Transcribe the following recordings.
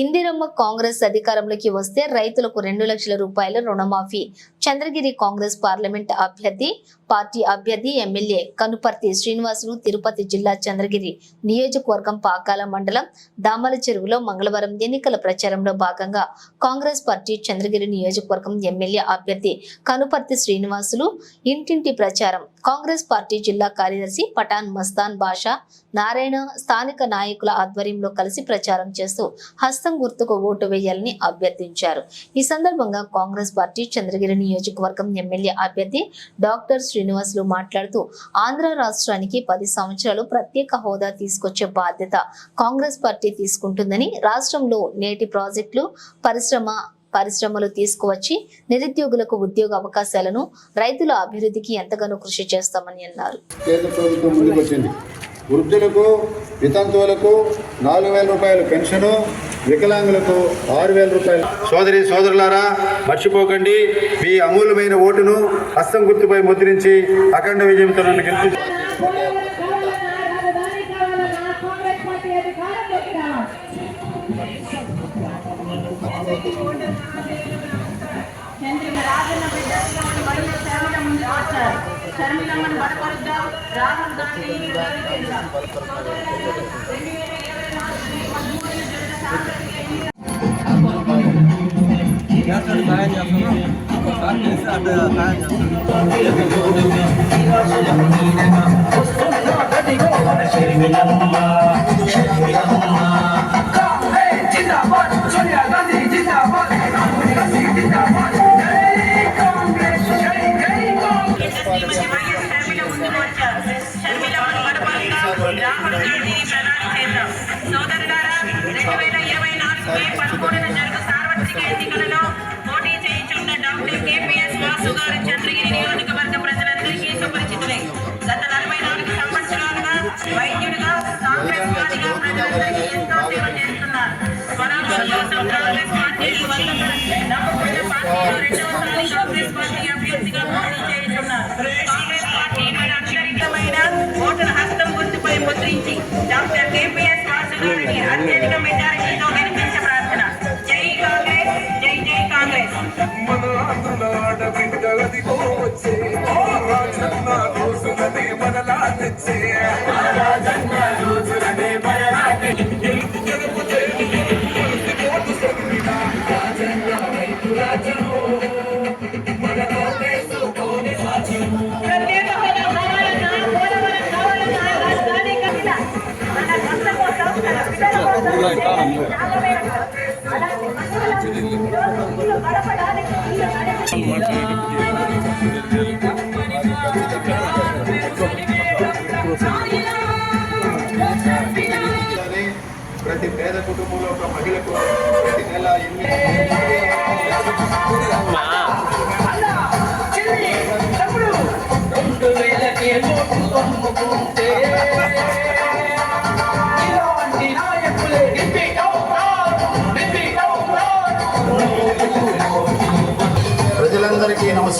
ఇందిరమ్మ కాంగ్రెస్ అధికారంలోకి వస్తే రైతులకు రెండు లక్షల రూపాయల రుణమాఫీ. చంద్రగిరి కాంగ్రెస్ పార్లమెంట్ అభ్యర్థి పార్టీ అభ్యర్థి ఎమ్మెల్యే కనుపర్తి శ్రీనివాసులు తిరుపతి జిల్లా చంద్రగిరి నియోజకవర్గం పాకాల మండలం దామల చెరువులో మంగళవారం ఎన్నికల ప్రచారంలో భాగంగా కాంగ్రెస్ పార్టీ చంద్రగిరి నియోజకవర్గం ఎమ్మెల్యే అభ్యర్థి కనుపర్తి శ్రీనివాసులు ఇంటింటి ప్రచారం. కాంగ్రెస్ పార్టీ జిల్లా కార్యదర్శి పఠాన్ మస్తాన్ బాషా నారాయణ స్థానిక నాయకుల ఆధ్వర్యంలో కలిసి ప్రచారం చేస్తూ హస్తం గుర్తుకు ఓటు వేయాలని అభ్యర్థించారు. ఈ సందర్భంగా కాంగ్రెస్ పార్టీ చంద్రగిరి నియోజకవర్గం ఎమ్మెల్యే అభ్యర్థి డాక్టర్ శ్రీనివాసులు మాట్లాడుతూ ఆంధ్ర రాష్ట్రానికి పది సంవత్సరాలు ప్రత్యేక హోదా తీసుకొచ్చే బాధ్యత కాంగ్రెస్ పార్టీ తీసుకుంటుందని రాష్ట్రంలో నేటి ప్రాజెక్టులు పరిశ్రమ పరిశ్రమలు తీసుకువచ్చి నిరుద్యోగులకు ఉద్యోగ అవకాశాలను రైతుల అభివృద్ధికి ఎంతగానో కృషి చేస్తామని అన్నారు. వృద్ధులకు వితంతువులకు నాలుగు వేల రూపాయల పెన్షను వికలాంగులకు ఆరు వేల రూపాయలు. సోదరి సోదరులారా మర్చిపోకండి. మీ అమూల్యమైన ఓటును హస్తం గుర్తుపై ముద్రించి అఖండ విజయంతో నన్ను గెలిపి కాంగ్రెస్ రాజన్న బడిలో బలపరుద్దాం. రాహుల్ గాంధీ సాయం చేస్తున్నాం వేల చేసి నాలుగు సాయం చేస్తున్నాం పోటీ చేయించున్న డాక్టర్ కేపీఎస్ వాసు గారి చంద్రగిరి నియోజకవర్గం ప్రతి పేద కుటుంబంలో ఒక మహిళకు ప్రతి నెల ఎన్ని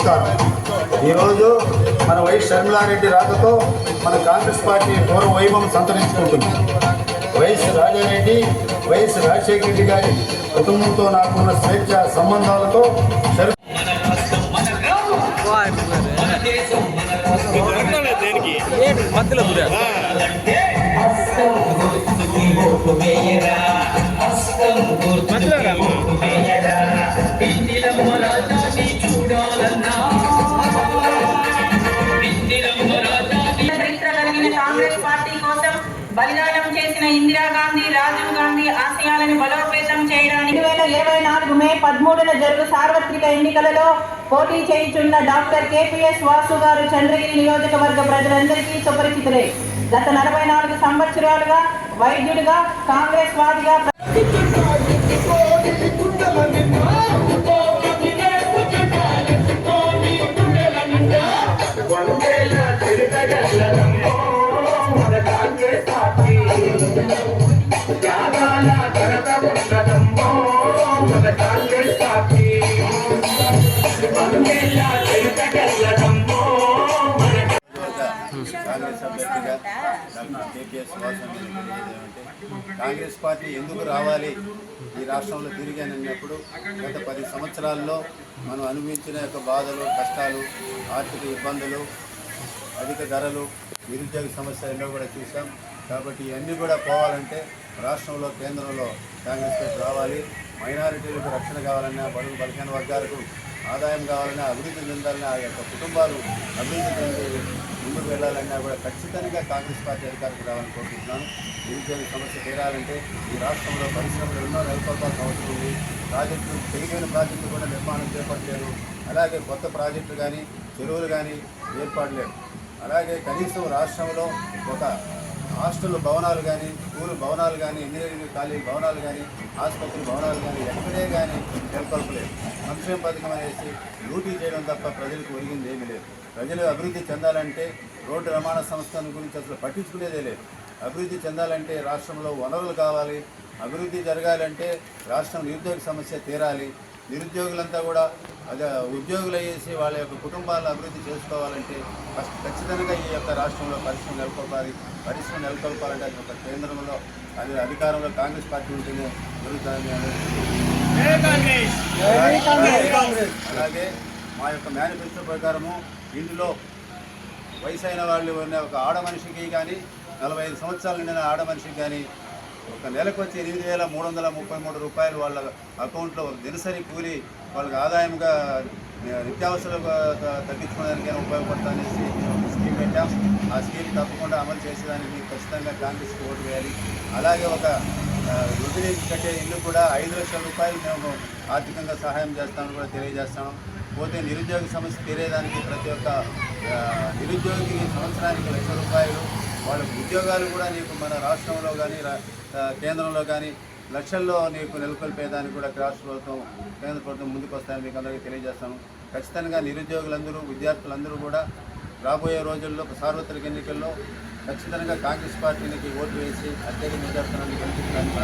నమస్కారం. ఈరోజు మన వైఎస్ షర్మిలారెడ్డి రాకతో మన కాంగ్రెస్ పార్టీ పూర్వ వైభవం సంతరించుకుంటుంది. వైఎస్ రాజారెడ్డి వైఎస్ రాజశేఖర రెడ్డి గారి కుటుంబంతో నాకున్న స్వేచ్ఛ సంబంధాలతో చరిత్ర ఇందిరాగాంధీ రాజీవ్ గాంధీ ఆశయాలను బలోపేతం చేయడానికి రెండు వేల ఇరవై నాలుగు మే పదమూడున జరుగు సార్వత్రిక ఎన్నికలలో పోటీ చేయుచున్న డాక్టర్ కేపీఎస్ వాసు గారు చంద్రగిరి నియోజకవర్గ ప్రజలందరికీ సుపరిచితులే. గత నలభై నాలుగు సంవత్సరాలుగా వైద్యుడిగా కాంగ్రెస్ వాదిగా కాంగ్రెస్ కాంగ్రెస్ పార్టీ ఎందుకు రావాలి? ఈ రాష్ట్రంలో తిరిగాను అన్నప్పుడు గత పది సంవత్సరాల్లో మనం అనుభవించిన యొక్క బాధలు కష్టాలు ఆర్థిక ఇబ్బందులు అధిక ధరలు నిరుద్యోగ సమస్య ఎన్నో కూడా చూసాం కాబట్టి ఇవన్నీ కూడా పోవాలంటే రాష్ట్రంలో కేంద్రంలో కాంగ్రెస్ పార్టీ రావాలి. మైనారిటీలకు రక్షణ కావాలన్నా బడుగు బలహీన వర్గాలకు ఆదాయం కావాలన్నా అభివృద్ధి చెందాలన్నా ఆ యొక్క కుటుంబాలు అభివృద్ధి చెంది ముందుకు వెళ్ళాలన్నా కూడా ఖచ్చితంగా కాంగ్రెస్ పార్టీ అధికారికి రావాలని కోరుకుంటున్నాను. నిరుద్యోగ సమస్య తీరాలంటే ఈ రాష్ట్రంలో పరిశ్రమలు ఎన్నో నెలకొల్పాల్సిన అవసరం ఉంది. ప్రాజెక్టులు పెరిగిన ప్రాజెక్టులు కూడా నిర్మాణం చేపట్టలేదు. అలాగే కొత్త ప్రాజెక్టులు కానీ చెరువులు కానీ ఏర్పాటు లేవు. అలాగే కనీసం రాష్ట్రంలో ఒక హాస్టల్ భవనాలు కానీ స్కూల్ భవనాలు కానీ ఇంజనీరింగ్ కాలేజ్ భవనాలు కానీ ఆసుపత్రి భవనాలు కానీ ఎక్కడే కానీ నెలకొల్పలేదు సంక్షేమ పథకం అనేసి లూటీ చేయడం తప్ప ప్రజలకు ఒరిగింది ఏమీ లేదు. ప్రజలు అభివృద్ధి చెందాలంటే రోడ్డు రవాణా సంస్థను గురించి అసలు పట్టించుకునేదే లేదు. అభివృద్ధి చెందాలంటే రాష్ట్రంలో వనరులు కావాలి. అభివృద్ధి జరగాలంటే రాష్ట్రం నిరుద్యోగ సమస్య తీరాలి. నిరుద్యోగులంతా కూడా అదే ఉద్యోగులు అయ్యేసి వాళ్ళ యొక్క కుటుంబాలను అభివృద్ధి చేసుకోవాలంటే ఫస్ట్ ఖచ్చితంగా ఈ యొక్క రాష్ట్రంలో పరిశ్రమ నెలకొల్పాలి. పరిశ్రమ నెలకొల్పాలంటే అది ఒక కేంద్రంలో అది అధికారంలో కాంగ్రెస్ పార్టీ ఉంటేనే జరుగుతుందని అనేది అలాగే మా యొక్క మేనిఫెస్టో ప్రకారము ఇందులో వయసు అయిన వాళ్ళు ఉన్న ఒక ఆడ మనిషికి కానీ నలభై ఐదు సంవత్సరాలు నిండిన ఆడ మనిషికి కానీ ఒక నెలకు వచ్చి ఎనిమిది వేల మూడు వందల ముప్పై మూడు రూపాయలు వాళ్ళ అకౌంట్లో దినసరి కూలి వాళ్ళకి ఆదాయంగా నిత్యావసరాలు తగ్గించుకోవడానికి ఉపయోగపడుతుందనేసి స్కీమ్ పెట్టాం. ఆ స్కీమ్ తప్పకుండా అమలు చేసేదానికి ఖచ్చితంగా కాంగ్రెస్కి ఓటు వేయాలి. అలాగే ఒక ఆ, వృద్ధి కట్టే ఇల్లు కూడా ఐదు లక్షల రూపాయలు మేము ఆర్థికంగా సహాయం చేస్తామని కూడా తెలియజేస్తాం. పోతే నిరుద్యోగ సమస్య తీరేదానికి ప్రతి ఒక్క నిరుద్యోగి సంవత్సరానికి లక్ష రూపాయలు. వాళ్ళ ఉద్యోగాలు కూడా నీకు మన రాష్ట్రంలో కానీ రా- కేంద్రంలో కానీ లక్షల్లో నీకు నెలకొల్పేదానికి కూడా రాష్ట్ర ప్రభుత్వం కేంద్ర ప్రభుత్వం ముందుకు వస్తాయని మీకు అందరికీ తెలియజేస్తాను. ఖచ్చితంగా నిరుద్యోగులందరూ విద్యార్థులందరూ కూడా రాబోయే రోజుల్లో సార్వత్రిక ఎన్నికల్లో ఖచ్చితంగా కాంగ్రెస్ పార్టీకి ఓటు వేసి అత్యధిక మెజార్టీలను గెలిపించడానికి